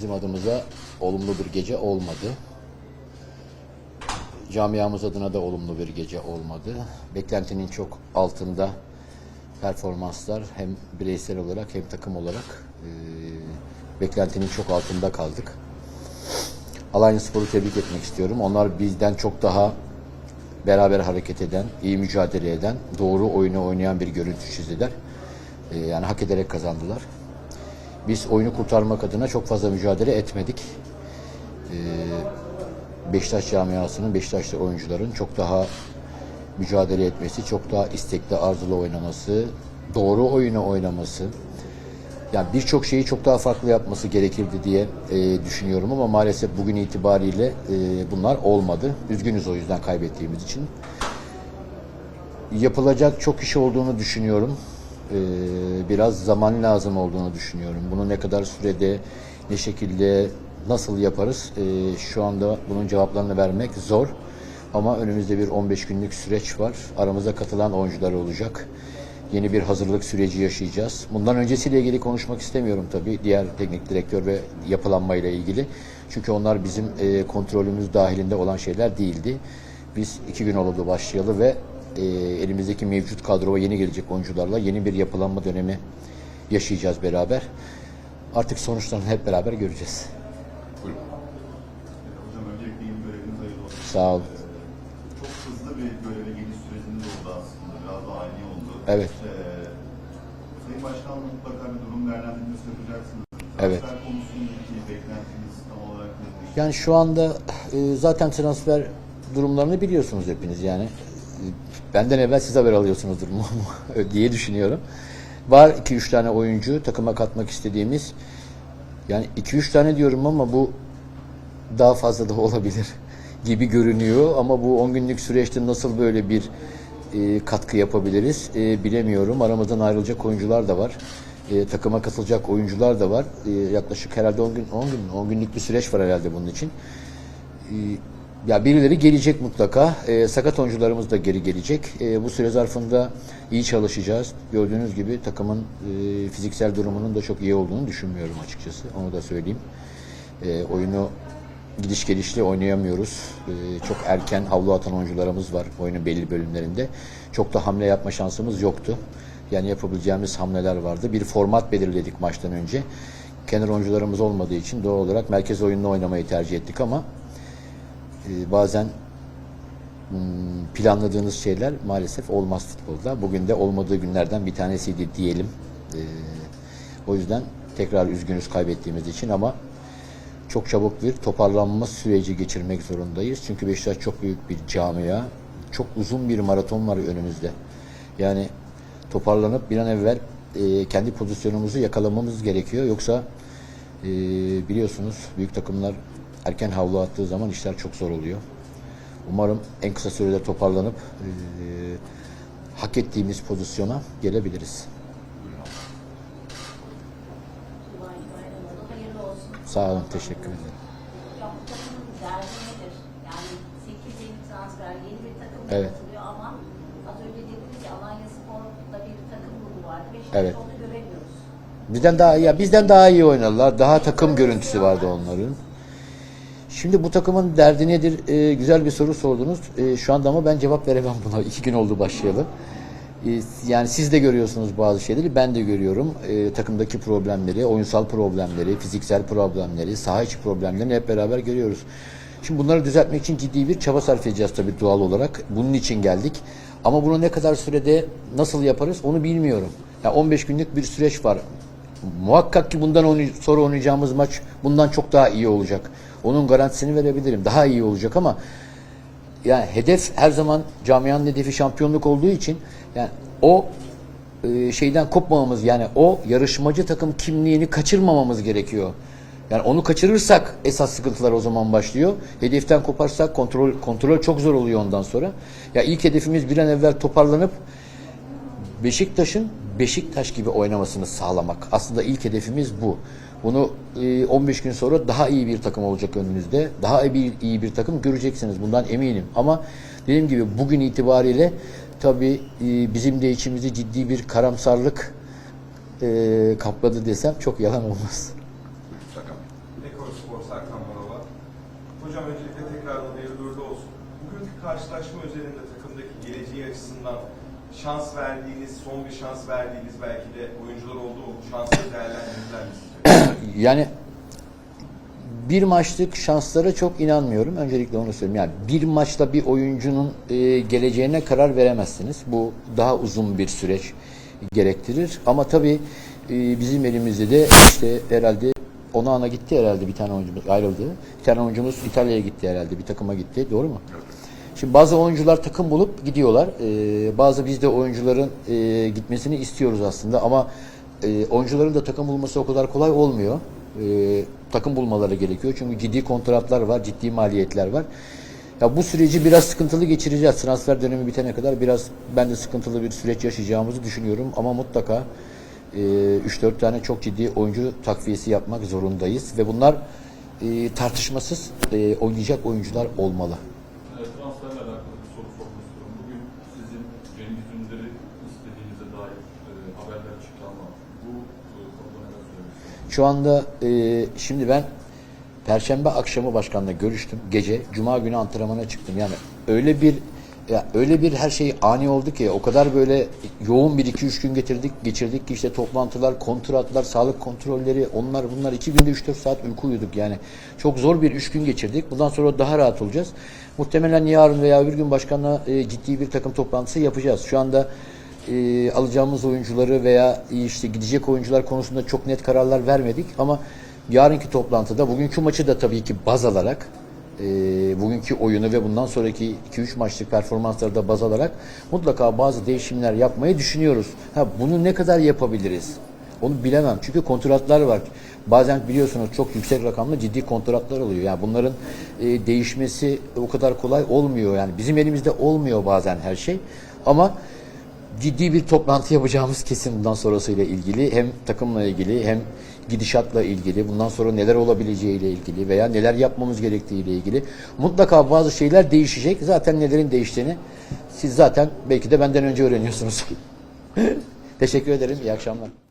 bizim adımıza olumlu bir gece olmadı. Camiamız adına da olumlu bir gece olmadı. Beklentinin çok altında performanslar hem bireysel olarak hem takım olarak e, beklentinin çok altında kaldık. Alanya Spor'u tebrik etmek istiyorum. Onlar bizden çok daha beraber hareket eden, iyi mücadele eden, doğru oyunu oynayan bir görüntü çizdiler. E, yani hak ederek kazandılar. Biz oyunu kurtarmak adına çok fazla mücadele etmedik. Ee, Beşiktaş camiasının, Beşiktaşlı oyuncuların çok daha mücadele etmesi, çok daha istekli, arzulu oynaması, doğru oyunu oynaması, yani birçok şeyi çok daha farklı yapması gerekirdi diye e, düşünüyorum ama maalesef bugün itibariyle e, bunlar olmadı. Üzgünüz o yüzden kaybettiğimiz için. Yapılacak çok iş olduğunu düşünüyorum. Ee, biraz zaman lazım olduğunu düşünüyorum. Bunu ne kadar sürede, ne şekilde, nasıl yaparız? Ee, şu anda bunun cevaplarını vermek zor. Ama önümüzde bir 15 günlük süreç var. Aramıza katılan oyuncular olacak. Yeni bir hazırlık süreci yaşayacağız. Bundan öncesiyle ilgili konuşmak istemiyorum tabii. Diğer teknik direktör ve yapılanmayla ilgili. Çünkü onlar bizim e, kontrolümüz dahilinde olan şeyler değildi. Biz iki gün oldu başlayalı ve e, elimizdeki mevcut kadroya yeni gelecek oyuncularla yeni bir yapılanma dönemi yaşayacağız beraber. Artık sonuçlarını hep beraber göreceğiz. Hocam öncelikle yeni göreviniz hayırlı olsun. Sağ olun. Çok hızlı bir göreve geliş süreciniz oldu aslında. Biraz da ani oldu. Evet. Ee, Sayın Başkan mutlaka bir durum değerlendirmesi yapacaksınız. Evet. Transfer konusundaki beklentiniz tam olarak nedir? Yani şu anda e, zaten transfer durumlarını biliyorsunuz hepiniz yani. Benden evvel siz haber alıyorsunuzdur diye düşünüyorum. Var 2-3 tane oyuncu takıma katmak istediğimiz. Yani 2-3 tane diyorum ama bu daha fazla da olabilir gibi görünüyor ama bu 10 günlük süreçte nasıl böyle bir e, katkı yapabiliriz e, bilemiyorum. Aramızdan ayrılacak oyuncular da var. E, takıma katılacak oyuncular da var. E, yaklaşık herhalde 10 gün 10 gün 10 günlük bir süreç var herhalde bunun için. E, ya birileri gelecek mutlaka. E, sakat oyuncularımız da geri gelecek. E, bu süre zarfında iyi çalışacağız. Gördüğünüz gibi takımın e, fiziksel durumunun da çok iyi olduğunu düşünmüyorum açıkçası. Onu da söyleyeyim. E, oyunu gidiş gelişli oynayamıyoruz. E, çok erken havlu atan oyuncularımız var oyunun belli bölümlerinde. Çok da hamle yapma şansımız yoktu. Yani yapabileceğimiz hamleler vardı. Bir format belirledik maçtan önce. Kenar oyuncularımız olmadığı için doğal olarak merkez oyununu oynamayı tercih ettik ama e, bazen hmm, planladığınız şeyler maalesef olmaz futbolda. Bugün de olmadığı günlerden bir tanesiydi diyelim. E, o yüzden tekrar üzgünüz kaybettiğimiz için ama çok çabuk bir toparlanma süreci geçirmek zorundayız. Çünkü Beşiktaş çok büyük bir camia. Çok uzun bir maraton var önümüzde. Yani toparlanıp bir an evvel e, kendi pozisyonumuzu yakalamamız gerekiyor. Yoksa biliyorsunuz büyük takımlar erken havlu attığı zaman işler çok zor oluyor. Umarım en kısa sürede toparlanıp e, hak ettiğimiz pozisyona gelebiliriz. Sağ olun, teşekkür ederim. Hocam bu takımın derdi nedir? Yani 8 yeni transfer, yeni bir takım Evet. Evet. Bizden daha ya bizden daha iyi oynadılar. Daha takım görüntüsü vardı onların. Şimdi bu takımın derdi nedir? Ee, güzel bir soru sordunuz. Ee, şu anda ama ben cevap veremem buna. İki gün oldu başlayalı. Ee, yani siz de görüyorsunuz bazı şeyleri. Ben de görüyorum. Ee, takımdaki problemleri, oyunsal problemleri, fiziksel problemleri, saha içi problemlerini hep beraber görüyoruz. Şimdi bunları düzeltmek için ciddi bir çaba sarf edeceğiz tabii doğal olarak. Bunun için geldik. Ama bunu ne kadar sürede nasıl yaparız onu bilmiyorum. Ya 15 günlük bir süreç var. Muhakkak ki bundan sonra oynayacağımız maç bundan çok daha iyi olacak. Onun garantisini verebilirim. Daha iyi olacak ama yani hedef her zaman camianın hedefi şampiyonluk olduğu için yani o e, şeyden kopmamamız yani o yarışmacı takım kimliğini kaçırmamamız gerekiyor. Yani onu kaçırırsak esas sıkıntılar o zaman başlıyor. Hedeften koparsak kontrol kontrol çok zor oluyor ondan sonra. Ya ilk hedefimiz bir an evvel toparlanıp Beşiktaş'ın Beşiktaş gibi oynamasını sağlamak. Aslında ilk hedefimiz bu. Bunu e, 15 gün sonra daha iyi bir takım olacak önünüzde. Daha iyi bir, iyi bir takım göreceksiniz. Bundan eminim. Ama dediğim gibi bugün itibariyle tabii e, bizim de içimizi ciddi bir karamsarlık e, kapladı desem çok yalan olmaz. Hocam öncelikle tekrardan hayırlı olsun. Bugünkü karşılaşma özelinde takımdaki geleceği açısından şans verdiğiniz, son bir şans verdiğiniz belki de oyuncular oldu mu? Bu şansları değerlendirdiler mi? Yani bir maçlık şanslara çok inanmıyorum. Öncelikle onu söyleyeyim. Yani bir maçta bir oyuncunun e, geleceğine karar veremezsiniz. Bu daha uzun bir süreç gerektirir. Ama tabii e, bizim elimizde de işte herhalde ona ana gitti herhalde bir tane oyuncumuz ayrıldı. Bir tane oyuncumuz İtalya'ya gitti herhalde. Bir takıma gitti. Doğru mu? Şimdi bazı oyuncular takım bulup gidiyorlar. Ee, bazı biz de oyuncuların e, gitmesini istiyoruz aslında ama e, oyuncuların da takım bulması o kadar kolay olmuyor. Ee, takım bulmaları gerekiyor. Çünkü ciddi kontratlar var, ciddi maliyetler var. Ya bu süreci biraz sıkıntılı geçireceğiz. Transfer dönemi bitene kadar biraz ben de sıkıntılı bir süreç yaşayacağımızı düşünüyorum ama mutlaka e, 3-4 tane çok ciddi oyuncu takviyesi yapmak zorundayız ve bunlar e, tartışmasız e, oynayacak oyuncular olmalı. Evet, transferle alakalı bir soru sormak istiyorum. Bugün sizin Cengiz Ünder'i istediğinize dair e, haberler çıktı ama bu e, konuda neler söylemek istersiniz? Şu anda e, şimdi ben Perşembe akşamı başkanla görüştüm. Gece Cuma günü antrenmana çıktım. Yani öyle bir ya öyle bir her şey ani oldu ki o kadar böyle yoğun bir iki üç gün getirdik geçirdik ki işte toplantılar, kontratlar, sağlık kontrolleri onlar bunlar iki günde üç dört saat uyku uyuduk yani. Çok zor bir üç gün geçirdik. Bundan sonra daha rahat olacağız. Muhtemelen yarın veya bir gün başkanla e, ciddi bir takım toplantısı yapacağız. Şu anda e, alacağımız oyuncuları veya işte gidecek oyuncular konusunda çok net kararlar vermedik ama yarınki toplantıda bugünkü maçı da tabii ki baz alarak e, bugünkü oyunu ve bundan sonraki 2-3 maçlık performansları da baz alarak mutlaka bazı değişimler yapmayı düşünüyoruz. Ha, bunu ne kadar yapabiliriz? Onu bilemem. Çünkü kontratlar var. Bazen biliyorsunuz çok yüksek rakamlı ciddi kontratlar oluyor. Yani bunların e, değişmesi o kadar kolay olmuyor. Yani bizim elimizde olmuyor bazen her şey. Ama ciddi bir toplantı yapacağımız kesin bundan sonrasıyla ilgili. Hem takımla ilgili hem gidişatla ilgili, bundan sonra neler olabileceğiyle ilgili veya neler yapmamız gerektiğiyle ilgili. Mutlaka bazı şeyler değişecek. Zaten nelerin değiştiğini siz zaten belki de benden önce öğreniyorsunuz. Teşekkür ederim. İyi akşamlar.